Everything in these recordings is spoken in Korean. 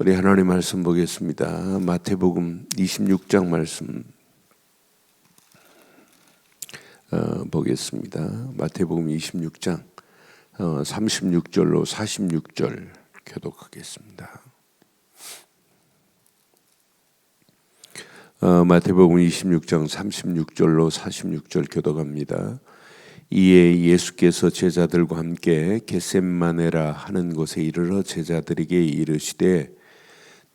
우리 하나님 말씀 보겠습니다. 마태복음 26장 말씀 어, 보겠습니다. 마태복음 26장 어, 36절로 46절 교독하겠습니다. 어, 마태복음 26장 36절로 46절 교독합니다. 이에 예수께서 제자들과 함께 겟셈마네라 하는 곳에 이르러 제자들에게 이르시되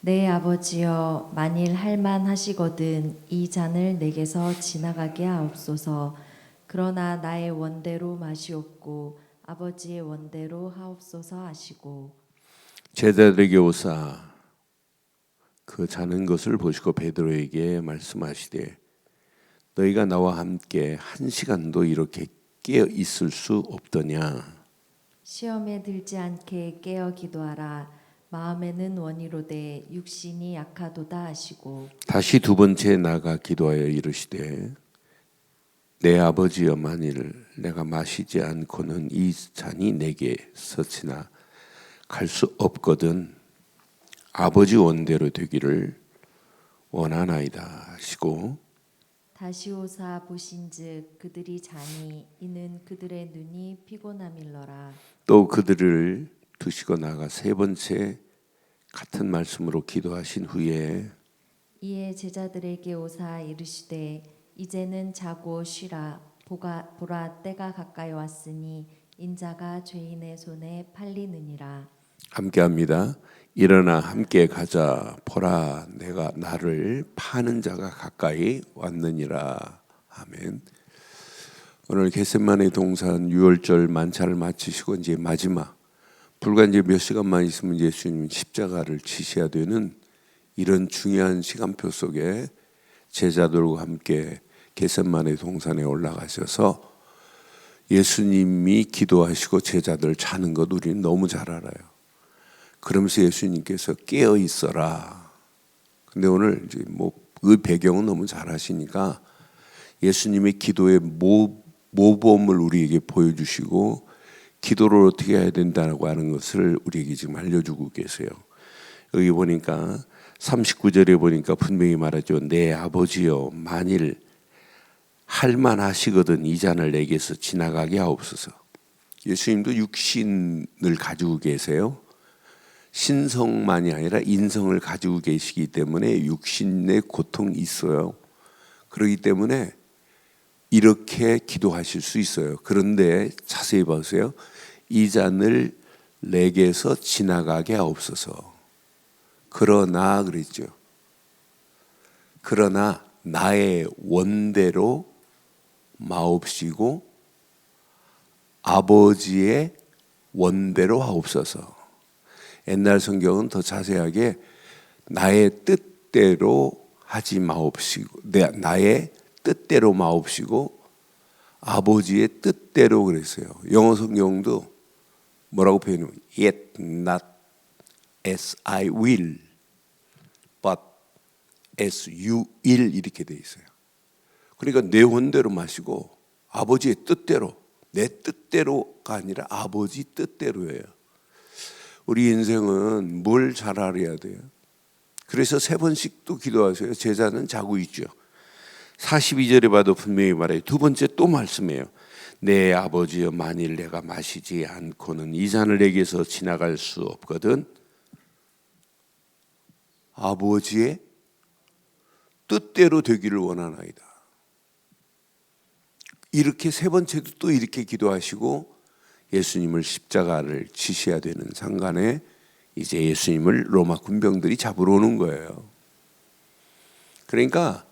내 아버지여 만일 할만 하시거든 이 잔을 내게서 지나가게 하옵소서. 그러나 나의 원대로 마시옵고 아버지의 원대로 하옵소서 하시고. 제자들에게 오사 그 자는 것을 보시고 베드로에게 말씀하시되 너희가 나와 함께 한 시간도 이렇게 깨어 있을 수 없더냐? 시험에 들지 않게 깨어 기도하라 마음에는 원이로되 육신이 약하도다 하시고 다시 두 번째 나가 기도하여 이르시되 내 아버지여 만일 내가 마시지 않고는 이 잔이 내게서 지나 갈 수 없거든 아버지 원대로 되기를 원하나이다 하시고 다시 오사 보신즉 그들이 자니 이는 그들의 눈이 피곤함일러라. 또 그들을 두시고 나가 세 번째 같은 말씀으로 기도하신 후에 이에 제자들에게 오사 이르시되 이제는 자고 쉬라 보가, 보라 때가 가까이 왔으니 인자가 죄인의 손에 팔리느니라 함께합니다. 일어나 함께 가자. 보라, 내가 나를 파는 자가 가까이 왔느니라. 아멘. 오늘 겟셋만의 동산 6월절 만찬을 마치시고 이제 마지막 불과 이제 몇 시간만 있으면 예수님 십자가를 지셔야 되는 이런 중요한 시간표 속에 제자들과 함께 겟셋만의 동산에 올라가셔서 예수님이 기도하시고 제자들 자는 것 우리는 너무 잘 알아요. 그러면서 예수님께서 깨어 있어라. 근데 오늘 이제 뭐그 배경은 너무 잘 하시니까 예수님의 기도의 모, 모범을 우리에게 보여주시고 기도를 어떻게 해야 된다고 하는 것을 우리에게 지금 알려주고 계세요. 여기 보니까 39절에 보니까 분명히 말하죠. 내 아버지여 만일 할만하시거든 이 잔을 내게서 지나가게 하옵소서. 예수님도 육신을 가지고 계세요. 신성만이 아니라 인성을 가지고 계시기 때문에 육신의 고통이 있어요. 그렇기 때문에 이렇게 기도하실 수 있어요. 그런데 자세히 보세요. 이 잔을 내게서 지나가게 하옵소서. 그러나 그랬죠. 그러나 나의 원대로 마옵시고 아버지의 원대로 하옵소서. 옛날 성경은 더 자세하게 나의 뜻대로 하지 마옵시고 나의 뜻대로 마옵시고 아버지의 뜻대로 그랬어요. 영어 성경도 뭐라고 표현해요? Yet not as I will, but as you will 이렇게 돼 있어요. 그러니까 내 원대로 마시고 아버지의 뜻대로 내 뜻대로가 아니라 아버지 뜻대로예요. 우리 인생은 뭘잘 알아야 돼요. 그래서 세 번씩 또 기도하세요. 제자는 자고 있죠. 42절에 봐도 분명히 말해요. 두 번째 또 말씀해요. 내 아버지여 만일 내가 마시지 않고는 이 잔을 내게서 지나갈 수 없거든. 아버지의 뜻대로 되기를 원하나이다. 이렇게 세 번째도 또 이렇게 기도하시고 예수님을 십자가를 지셔야 되는 상간에 이제 예수님을 로마 군병들이 잡으러 오는 거예요. 그러니까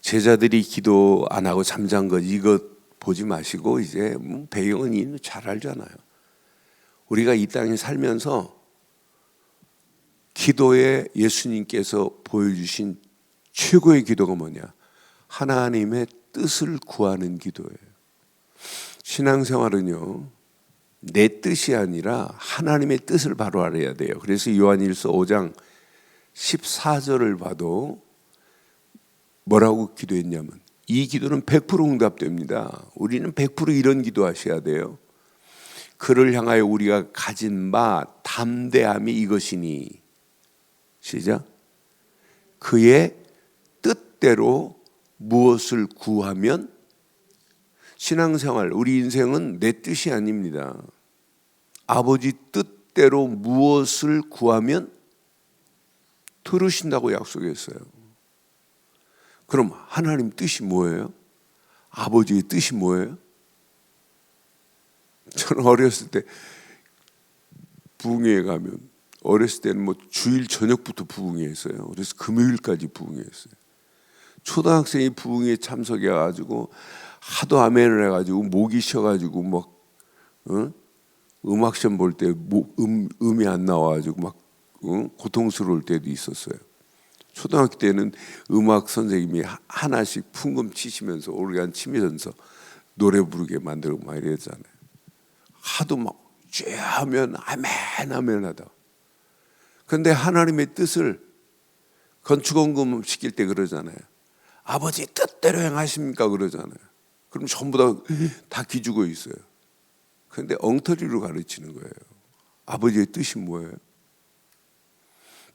제자들이 기도 안 하고 잠잔 것 이것 보지 마시고 이제 뭐 배경은 이미 잘 알잖아요. 우리가 이 땅에 살면서 기도에 예수님께서 보여주신 최고의 기도가 뭐냐? 하나님의 뜻을 구하는 기도예요. 신앙생활은요, 내 뜻이 아니라 하나님의 뜻을 바로 알아야 돼요. 그래서 요한일서 5장 14절을 봐도 뭐라고 기도했냐면 이 기도는 100% 응답됩니다. 우리는 100% 이런 기도하셔야 돼요. 그를 향하여 우리가 가진 바 담대함이 이것이니 시작 그의 뜻대로 무엇을 구하면 신앙생활 우리 인생은 내 뜻이 아닙니다. 아버지 뜻대로 무엇을 구하면 들으신다고 약속했어요. 그럼 하나님 뜻이 뭐예요? 아버지의 뜻이 뭐예요? 저는 어렸을 때 부흥회에 가면 어렸을 때는 뭐 주일 저녁부터 부흥회했어요. 그래서 금요일까지 부흥회했어요. 초등학생이 부흥회 참석해 가지고 하도 아멘을 해가지고 목이 쉬어가지고 막 어? 음악 시험 볼 때 음, 음이 안 나와가지고 막 어? 고통스러울 때도 있었어요. 초등학교 때는 음악 선생님이 하- 하나씩 풍금 치시면서 오르간 치면서 노래 부르게 만들고 막 이랬잖아요. 하도 막 쥐하면 아멘 아멘 하다. 근데 하나님의 뜻을 건축원금 시킬 때 그러잖아요. 아버지 뜻대로 행하십니까 그러잖아요. 그럼 전부 다, 다 기죽어 있어요. 근데 엉터리로 가르치는 거예요. 아버지의 뜻이 뭐예요?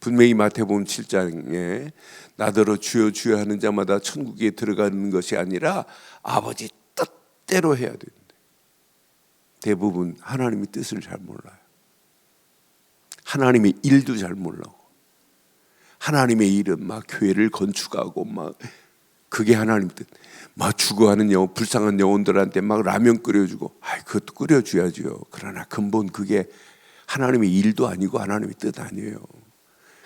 분명히 마태복음 7장에 나더러 주여 주여 하는 자마다 천국에 들어가는 것이 아니라 아버지 뜻대로 해야 되는데 대부분 하나님의 뜻을 잘 몰라요. 하나님의 일도 잘 몰라고. 하나님의 일은 막 교회를 건축하고 막 그게 하나님 뜻. 막 죽어가는 영혼, 불쌍한 영혼들한테 막 라면 끓여주고, 아, 그것도 끓여줘야죠. 그러나 근본 그게 하나님의 일도 아니고 하나님의 뜻 아니에요.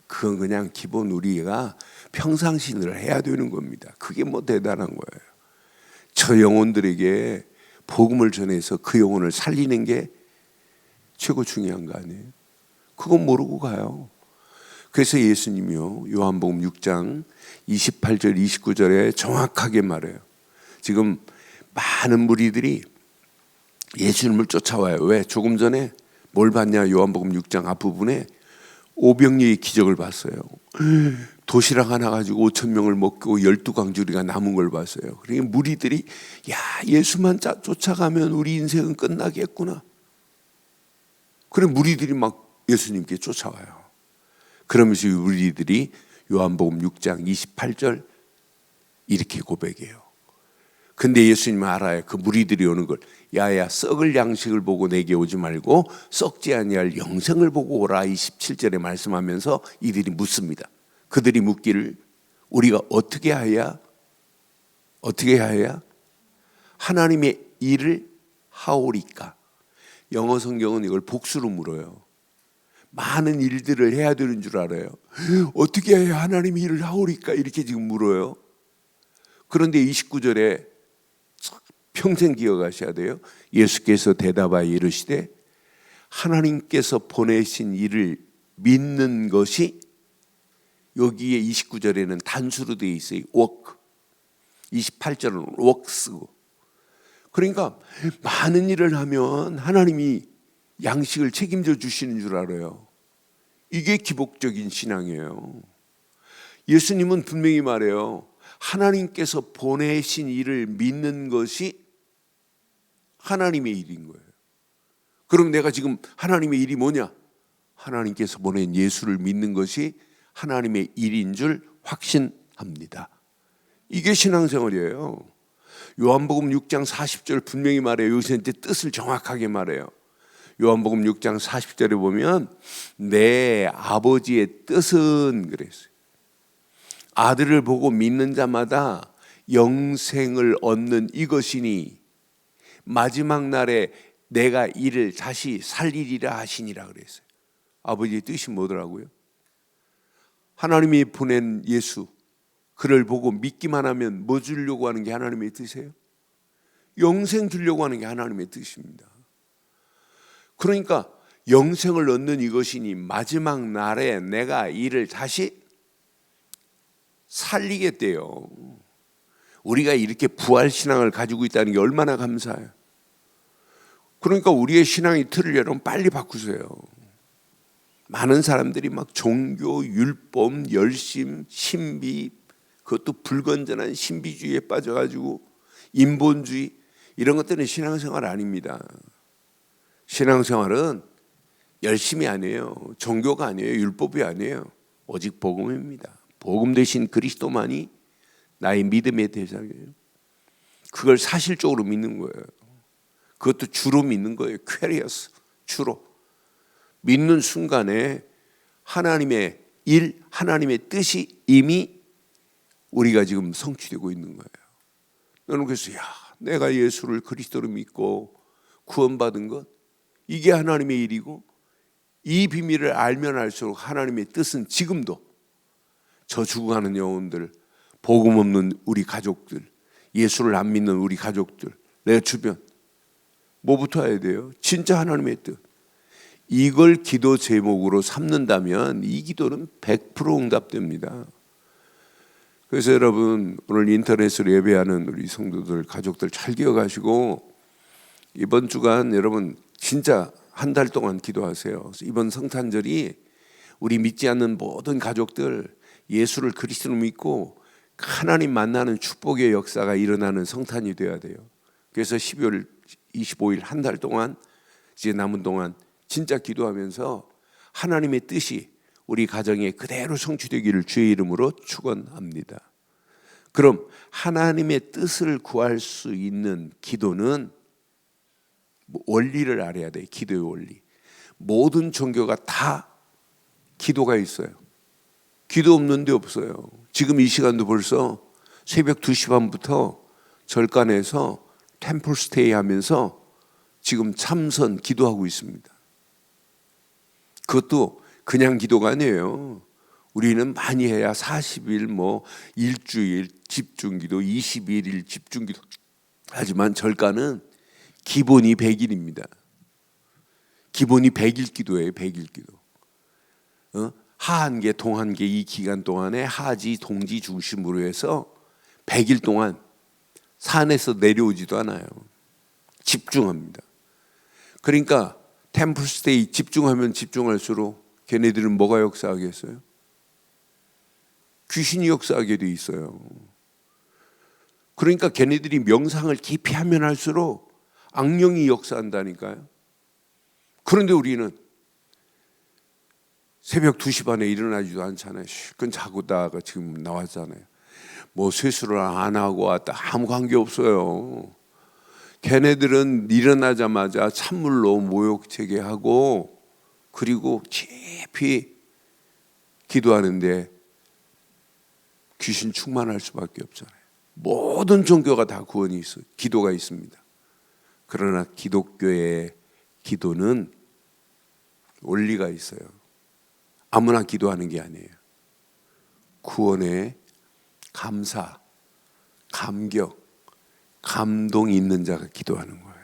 그건 그냥 기본 우리가 평상신을 해야 되는 겁니다. 그게 뭐 대단한 거예요. 저 영혼들에게 복음을 전해서 그 영혼을 살리는 게 최고 중요한 거 아니에요? 그건 모르고 가요. 그래서 예수님이요. 요한복음 6장 28절 29절에 정확하게 말해요. 지금 많은 무리들이 예수님을 쫓아와요. 왜? 조금 전에 뭘 봤냐? 요한복음 6장 앞부분에 오병리의 기적을 봤어요. 도시락 하나 가지고 5천 명을 먹고 열두 광주리가 남은 걸 봤어요. 그러니까 무리들이 야 예수만 짜- 쫓아가면 우리 인생은 끝나겠구나. 그래 무리들이 막 예수님께 쫓아와요. 그러면서 이 무리들이 요한복음 6장 28절 이렇게 고백해요. 근데 예수님은 알아요. 그 무리들이 오는 걸. 야야 썩을 양식을 보고 내게 오지 말고 썩지 아니할 영생을 보고 오라 27절에 말씀하면서 이들이 묻습니다. 그들이 묻기를 우리가 어떻게 하야 어떻게 하야 하나님의 일을 하오리까 영어 성경은 이걸 복수로 물어요. 많은 일들을 해야 되는 줄 알아요. 어떻게 해야 하나님의 일을 하오리까 이렇게 지금 물어요. 그런데 29절에 평생 기억하셔야 돼요. 예수께서 대답하여 이르시되 하나님께서 보내신 일을 믿는 것이 여기에 29절에는 단수로 되어 있어요. work. 28절은 works고. 그러니까 많은 일을 하면 하나님이 양식을 책임져 주시는 줄 알아요. 이게 기복적인 신앙이에요. 예수님은 분명히 말해요. 하나님께서 보내신 일을 믿는 것이 하나님의 일인 거예요. 그럼 내가 지금 하나님의 일이 뭐냐? 하나님께서 보낸 예수를 믿는 것이 하나님의 일인 줄 확신합니다. 이게 신앙생활이에요. 요한복음 6장 40절 분명히 말해요. 이제 뜻을 정확하게 말해요. 요한복음 6장 40절에 보면 내 아버지의 뜻은 그랬어요. 아들을 보고 믿는 자마다 영생을 얻는 이것이니 마지막 날에 내가 이를 다시 살리리라 하시니라 그랬어요. 아버지의 뜻이 뭐더라고요? 하나님이 보낸 예수 그를 보고 믿기만 하면 뭐 주려고 하는 게 하나님의 뜻이에요? 영생 주려고 하는 게 하나님의 뜻입니다. 그러니까 영생을 얻는 이것이니 마지막 날에 내가 이를 다시 살리겠대요. 우리가 이렇게 부활 신앙을 가지고 있다는 게 얼마나 감사해요. 그러니까 우리의 신앙의 틀을 여러분 빨리 바꾸세요. 많은 사람들이 막 종교, 율법, 열심, 신비, 그것도 불건전한 신비주의에 빠져가지고 인본주의 이런 것들은 신앙생활 아닙니다. 신앙생활은 열심이 아니에요. 종교가 아니에요. 율법이 아니에요. 오직 복음입니다. 복음 대신 그리스도만이 나의 믿음의 대상이에요. 그걸 사실적으로 믿는 거예요. 그것도 주로 믿는 거예요. 퀘리어스 주로 믿는 순간에 하나님의 일, 하나님의 뜻이 이미 우리가 지금 성취되고 있는 거예요. 너는 그래서 야, 내가 예수를 그리스도로 믿고 구원받은 것 이게 하나님의 일이고 이 비밀을 알면 알수록 하나님의 뜻은 지금도 저 죽어가는 영혼들, 복음 없는 우리 가족들, 예수를 안 믿는 우리 가족들, 내 주변 뭐부터 해야 돼요? 진짜 하나님의 뜻. 이걸 기도 제목으로 삼는다면 이 기도는 100% 응답됩니다. 그래서 여러분 오늘 인터넷으로 예배하는 우리 성도들 가족들 잘 기억하시고 이번 주간 여러분 진짜 한 달 동안 기도하세요. 이번 성탄절이 우리 믿지 않는 모든 가족들 예수를 그리스도로 믿고 하나님 만나는 축복의 역사가 일어나는 성탄이 되어야 돼요. 그래서 12월 25일 한 달 동안 이제 남은 동안 진짜 기도하면서 하나님의 뜻이 우리 가정에 그대로 성취되기를 주의 이름으로 축원합니다. 그럼 하나님의 뜻을 구할 수 있는 기도는 뭐 원리를 알아야 돼. 기도의 원리. 모든 종교가 다 기도가 있어요. 기도 없는 데 없어요. 지금 이 시간도 벌써 새벽 2시 반부터 절간에서 템플 스테이 하면서 지금 참선 기도하고 있습니다. 그것도 그냥 기도가 아니에요. 우리는 많이 해야 40일 뭐 일주일 집중 기도 21일 집중 기도 하지만 절간은 기본이 100일입니다. 기본이 100일 기도예요. 100일 기도. 어? 하한계 동한계 이 기간 동안에 하지 동지 중심으로 해서 100일 동안 산에서 내려오지도 않아요. 집중합니다. 그러니까 템플스테이 집중하면 집중할수록 걔네들은 뭐가 역사하겠어요? 귀신이 역사하게 돼 있어요. 그러니까 걔네들이 명상을 깊이 하면 할수록 악령이 역사한다니까요. 그런데 우리는 새벽 2시 반에 일어나지도 않잖아요. 실컷 자고다가 지금 나왔잖아요. 뭐 세수를 안 하고 왔다 아무 관계 없어요. 걔네들은 일어나자마자 찬물로 모욕제게 하고 그리고 깊이 기도하는데 귀신 충만할 수밖에 없잖아요. 모든 종교가 다 구원이 있어, 기도가 있습니다. 그러나 기독교의 기도는 원리가 있어요. 아무나 기도하는 게 아니에요. 구원에 감사, 감격, 감동이 있는 자가 기도하는 거예요.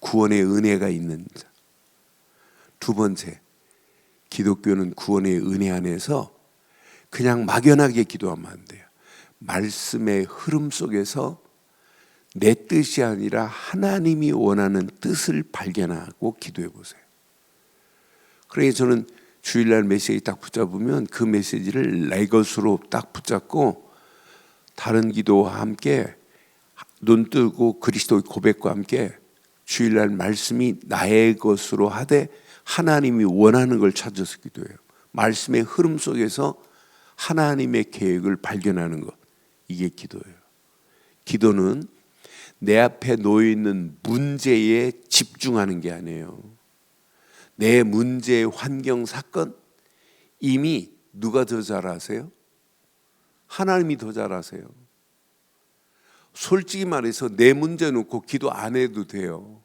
구원의 은혜가 있는 자. 두 번째, 기독교는 구원의 은혜 안에서 그냥 막연하게 기도하면 안 돼요. 말씀의 흐름 속에서 내 뜻이 아니라 하나님이 원하는 뜻을 발견하고 기도해 보세요. 그러니 저는 주일날 메시지 딱 붙잡으면 그 메시지를 내 것으로 딱 붙잡고 다른 기도와 함께 눈 뜨고 그리스도의 고백과 함께 주일날 말씀이 나의 것으로 하되 하나님이 원하는 걸 찾아서 기도해요. 말씀의 흐름 속에서 하나님의 계획을 발견하는 것 이게 기도예요. 기도는 내 앞에 놓여 있는 문제에 집중하는 게 아니에요. 내 문제, 환경, 사건 이미 누가 더 잘 아세요? 하나님이 더 잘 아세요. 솔직히 말해서 내 문제 놓고 기도 안 해도 돼요.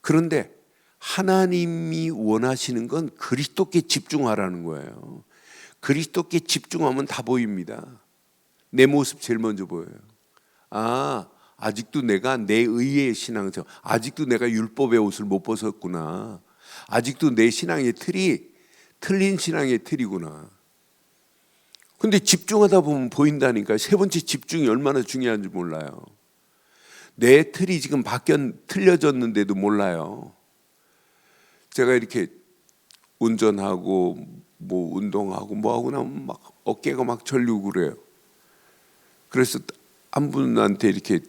그런데 하나님이 원하시는 건 그리스도께 집중하라는 거예요. 그리스도께 집중하면 다 보입니다. 내 모습 제일 먼저 보여요. 아, 아직도 내가 내 의의 신앙생 아직도 내가 율법의 옷을 못 벗었구나. 아직도 내 신앙의 틀이 틀린 신앙의 틀이구나. 근데 집중하다 보면 보인다니까 세 번째 집중이 얼마나 중요한지 몰라요. 내 틀이 지금 바뀌어 틀려졌는데도 몰라요. 제가 이렇게 운전하고 뭐 운동하고 뭐 하고 나면 막 어깨가 막 절리고 그래요. 그래서 한 분한테 이렇게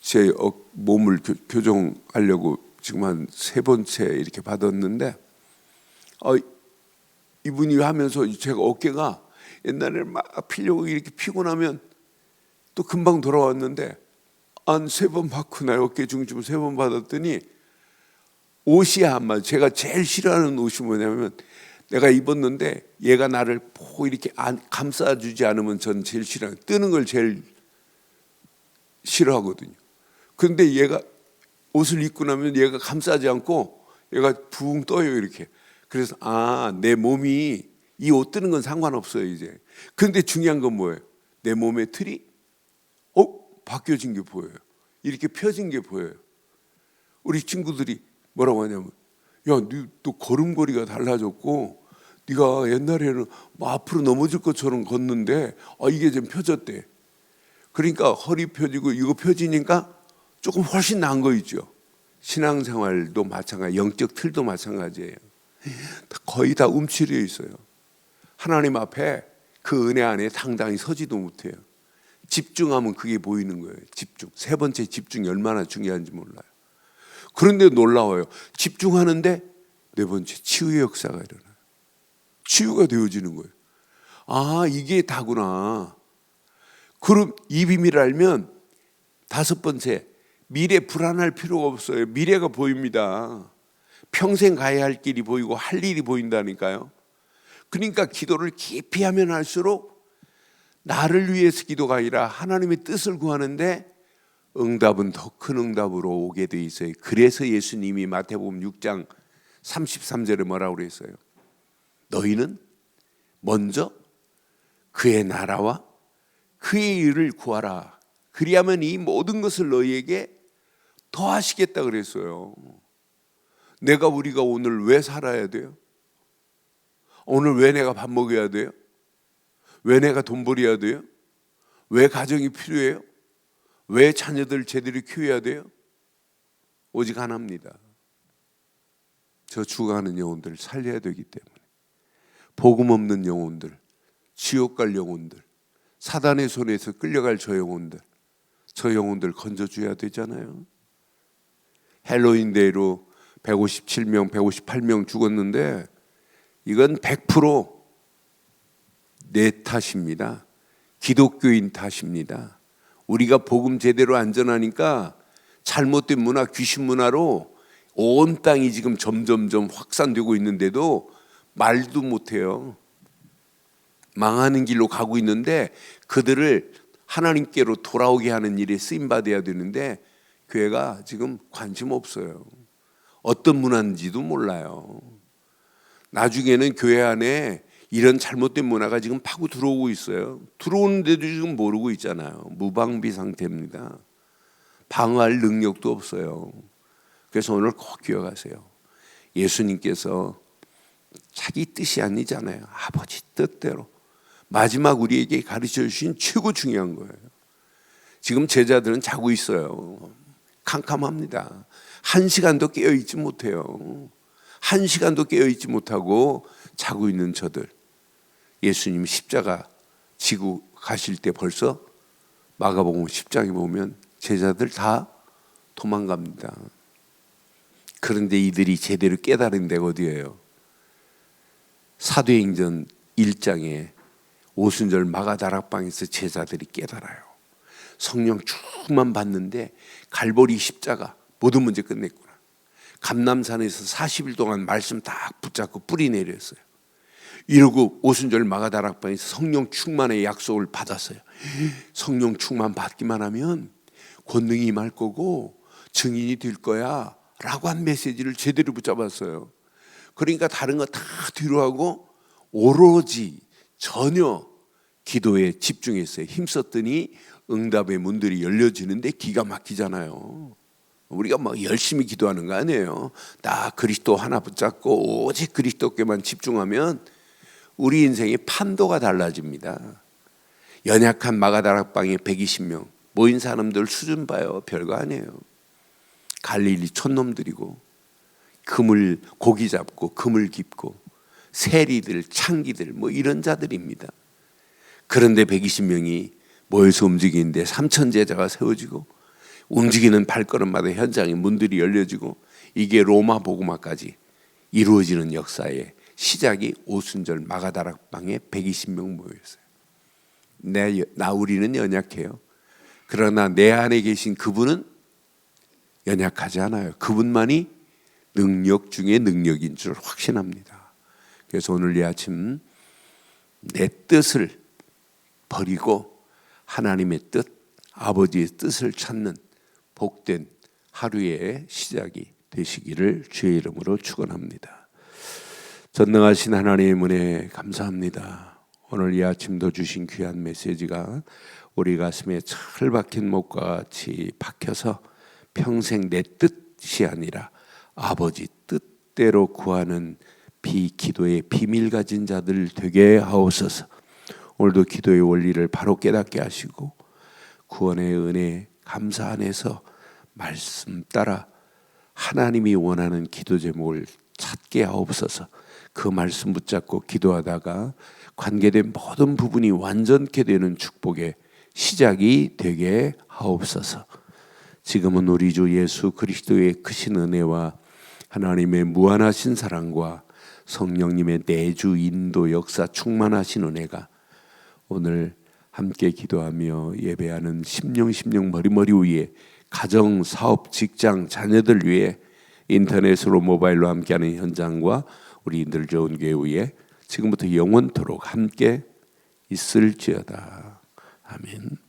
제 어- 몸을 교, 교정하려고 지금 한 세 번째 이렇게 받았는데 어, 이분이 하면서 제가 어깨가 옛날에는 막 피려고 이렇게 피고 나면 또 금방 돌아왔는데 한세번 받고 나 어깨 중심 세 번 받았더니 옷이 한 말. 제가 제일 싫어하는 옷이 뭐냐면 내가 입었는데 얘가 나를 보고 이렇게 안, 감싸주지 않으면 전 제일 싫어요. 뜨는 걸 제일 싫어하거든요. 근데 얘가 옷을 입고 나면 얘가 감싸지 않고 얘가 붕 떠요 이렇게. 그래서 아 내 몸이 이 옷 뜨는 건 상관없어요 이제. 근데 중요한 건 뭐예요? 내 몸의 틀이 어 바뀌어진 게 보여요. 이렇게 펴진 게 보여요. 우리 친구들이 뭐라고 하냐면 야너 걸음걸이가 달라졌고 네가 옛날에는 뭐 앞으로 넘어질 것처럼 걷는데 아 이게 좀 펴졌대. 그러니까 허리 펴지고 이거 펴지니까 조금 훨씬 나은 거 있죠. 신앙생활도 마찬가지, 영적 틀도 마찬가지예요. 다 거의 다 움츠려 있어요. 하나님 앞에 그 은혜 안에 당당히 서지도 못해요. 집중하면 그게 보이는 거예요. 집중. 세 번째 집중이 얼마나 중요한지 몰라요. 그런데 놀라워요. 집중하는데 네 번째 치유의 역사가 일어나요. 치유가 되어지는 거예요. 아, 이게 다구나. 그럼 이 비밀을 알면 다섯 번째 미래 불안할 필요가 없어요. 미래가 보입니다. 평생 가야 할 길이 보이고 할 일이 보인다니까요. 그러니까 기도를 깊이 하면 할수록 나를 위해서 기도가 아니라 하나님의 뜻을 구하는데 응답은 더 큰 응답으로 오게 돼 있어요. 그래서 예수님이 마태복음 6장 33절에 뭐라고 그랬어요? 너희는 먼저 그의 나라와 그의 일을 구하라. 그리하면 이 모든 것을 너희에게 더하시겠다 그랬어요. 내가 우리가 오늘 왜 살아야 돼요? 오늘 왜 내가 밥 먹여야 돼요? 왜 내가 돈 벌여야 돼요? 왜 가정이 필요해요? 왜 자녀들 제대로 키워야 돼요? 오직 하나입니다. 저 죽어가는 영혼들 살려야 되기 때문에 복음 없는 영혼들, 지옥 갈 영혼들, 사단의 손에서 끌려갈 저 영혼들, 저 영혼들 건져줘야 되잖아요. 헬로윈 데이로 157명, 158명 죽었는데 이건 100%내 탓입니다. 기독교인 탓입니다. 우리가 복음 제대로 안 전하니까 잘못된 문화, 귀신 문화로 온 땅이 지금 점점점 확산되고 있는데도 말도 못해요. 망하는 길로 가고 있는데 그들을 하나님께로 돌아오게 하는 일에 쓰임 받아야 되는데 교회가 지금 관심 없어요. 어떤 문화인지도 몰라요. 나중에는 교회 안에 이런 잘못된 문화가 지금 파고 들어오고 있어요. 들어오는데도 지금 모르고 있잖아요. 무방비 상태입니다. 방어할 능력도 없어요. 그래서 오늘 꼭 기억하세요. 예수님께서 자기 뜻이 아니잖아요. 아버지 뜻대로 마지막 우리에게 가르쳐 주신 최고 중요한 거예요. 지금 제자들은 자고 있어요. 캄캄합니다. 한 시간도 깨어 있지 못해요. 한 시간도 깨어 있지 못하고 자고 있는 저들. 예수님 십자가 지고 가실 때 벌써 마가복음 10장에 보면 제자들 다 도망갑니다. 그런데 이들이 제대로 깨달은 데가 어디예요? 사도행전 1장에 오순절 마가 다락방에서 제자들이 깨달아요. 성령 충만 받는데 갈보리 십자가 모든 문제 끝냈구나. 감남산에서 40일 동안 말씀 다 붙잡고 뿌리 내렸어요. 이러고 오순절 마가다락방에서 성령 충만의 약속을 받았어요. 성령 충만 받기만 하면 권능이 임할 거고 증인이 될 거야. 라고 한 메시지를 제대로 붙잡았어요. 그러니까 다른 거 다 뒤로 하고 오로지 전혀 기도에 집중했어요. 힘썼더니 응답의 문들이 열려지는데 기가 막히잖아요. 우리가 막 열심히 기도하는 거 아니에요. 나 그리스도 하나 붙잡고 오직 그리스도께만 집중하면 우리 인생의 판도가 달라집니다. 연약한 마가다락방에 120명 모인 사람들 수준 봐요. 별거 아니에요. 갈릴리 촌놈들이고 그물 고기 잡고 그물 깊고 세리들 창기들 뭐 이런 자들입니다. 그런데 120명이 모여서 움직이는데 3천 제자가 세워지고 움직이는 발걸음마다 현장에 문들이 열려지고 이게 로마 복음화까지 이루어지는 역사의 시작이 오순절 마가다락방에 120명 모였어요. 내, 나 우리는 연약해요. 그러나 내 안에 계신 그분은 연약하지 않아요. 그분만이 능력 중에 능력인 줄 확신합니다. 그래서 오늘 이 아침 내 뜻을 버리고 하나님의 뜻, 아버지의 뜻을 찾는 복된 하루의 시작이 되시기를 주의 이름으로 축원합니다. 전능하신 하나님의 은혜 감사합니다. 오늘 이 아침도 주신 귀한 메시지가 우리 가슴에 철 박힌 목과 같이 박혀서 평생 내 뜻이 아니라 아버지 뜻대로 구하는 비 기도의 비밀 가진 자들 되게 하옵소서. 오늘도 기도의 원리를 바로 깨닫게 하시고 구원의 은혜 감사 안에서 말씀 따라 하나님이 원하는 기도 제목을 찾게 하옵소서. 그 말씀 붙잡고 기도하다가 관계된 모든 부분이 완전케 되는 축복의 시작이 되게 하옵소서. 지금은 우리 주 예수 그리스도의 크신 은혜와 하나님의 무한하신 사랑과 성령님의 내주 인도 역사 충만하신 은혜가 오늘 함께 기도하며 예배하는 심령 심령 머리머리 위에 가정, 사업, 직장, 자녀들 위해 인터넷으로 모바일로 함께하는 현장과 우리 늘 좋은 교회 위에 지금부터 영원토록 함께 있을지어다. 아멘.